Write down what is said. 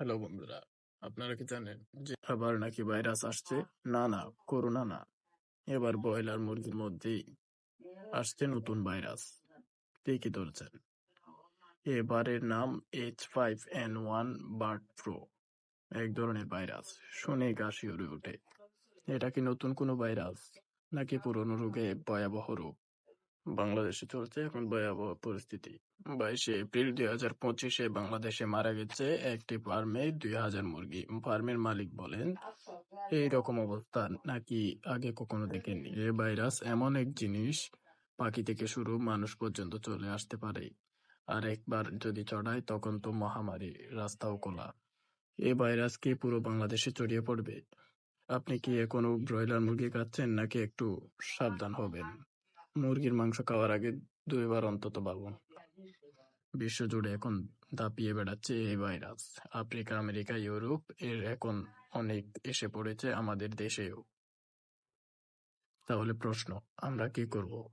Hello বন্ধুরা, আপনারা কি জানেন যে আবার নাকি ভাইরাস আসছে? না না, করোনা না। এবার ব্রয়লার মুরগির মধ্যেই আসছে নতুন ভাইরাস। ঠিকই ধরছেন? এবারের নাম H five N one bird flu এক ধরনের ভাইরাস, শুনে গা শিউরে ওঠে। এটা কি নতুন কোনো ভাইরাস? নাকি পুরনো রোগে ভয়াবহ রোগ? বাংলাদেশে চলছে। এখন ভয়াবহ পরিস্থিতি। বাইশে এপ্রিল দুই হাজার পঁচিশে বাংলাদেশে মারা গেছে একটি ফার্মে দুই হাজার মুরগি। ফার্মের মালিক বলেন, এই রকম অবস্থা নাকি আগে কখনো দেখেননি। এ ভাইরাস এমন এক জিনিস পাখি থেকে শুরু মানুষ পর্যন্ত চলে আসতে পারে। আর একবার যদি চড়ায় তখন তো মহামারী, রাস্তাও খোলা। এ ভাইরাস কি পুরো বাংলাদেশে ছড়িয়ে পড়বে? আপনি কি এখনও ব্রয়লার মুরগি খাচ্ছেন নাকি একটু সাবধান হবেন? মুরগির মাংস খাওয়ার আগে দুইবার অন্তত ভাবুন বিশ্বজুড়ে এখন দাপিয়ে বেড়াচ্ছে এই ভাইরাস। আফ্রিকা, আমেরিকা, ইউরোপ, এর এখন অনেক এসে পড়েছে আমাদের দেশেও। তাহলে প্রশ্ন, আমরা কি করব?